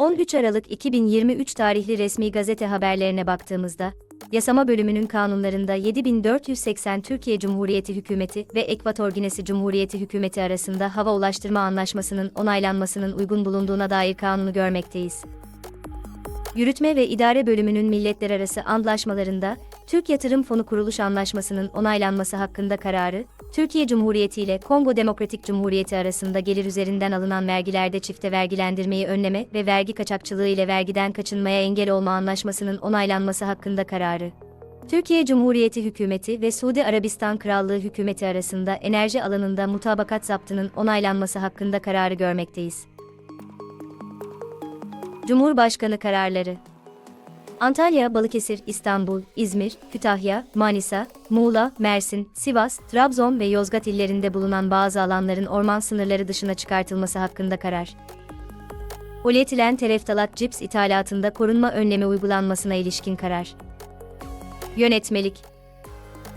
13 Aralık 2023 tarihli resmi gazete haberlerine baktığımızda, Yasama bölümünün kanunlarında 7480 Türkiye Cumhuriyeti Hükümeti ve Ekvator Ginesi Cumhuriyeti Hükümeti arasında hava ulaştırma anlaşmasının onaylanmasının uygun bulunduğuna dair kanunu görmekteyiz. Yürütme ve İdare Bölümünün milletler arası antlaşmalarında, Türk Yatırım Fonu Kuruluş Anlaşması'nın onaylanması hakkında kararı, Türkiye Cumhuriyeti ile Kongo Demokratik Cumhuriyeti arasında gelir üzerinden alınan vergilerde çifte vergilendirmeyi önleme ve vergi kaçakçılığı ile vergiden kaçınmaya engel olma anlaşmasının onaylanması hakkında kararı. Türkiye Cumhuriyeti Hükümeti ve Suudi Arabistan Krallığı Hükümeti arasında enerji alanında mutabakat zaptının onaylanması hakkında kararı görmekteyiz. Cumhurbaşkanı kararları Antalya, Balıkesir, İstanbul, İzmir, Kütahya, Manisa, Muğla, Mersin, Sivas, Trabzon ve Yozgat illerinde bulunan bazı alanların orman sınırları dışına çıkartılması hakkında karar. Polietilen tereftalat cips ithalatında korunma önlemi uygulanmasına ilişkin karar. Yönetmelik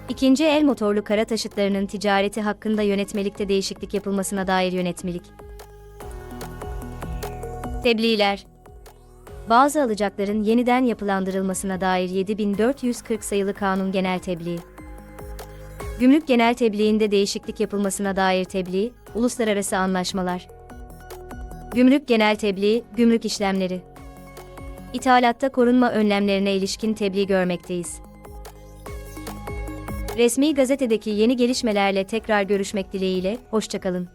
İkinci el motorlu kara taşıtlarının ticareti hakkında yönetmelikte değişiklik yapılmasına dair yönetmelik. Tebliğler bazı alacakların yeniden yapılandırılmasına dair 7440 sayılı kanun genel tebliği. Gümrük genel tebliğinde değişiklik yapılmasına dair tebliğ, uluslararası anlaşmalar. Gümrük genel tebliği, gümrük işlemleri. İthalatta korunma önlemlerine ilişkin tebliğ görmekteyiz. Resmi gazetedeki yeni gelişmelerle tekrar görüşmek dileğiyle, hoşçakalın.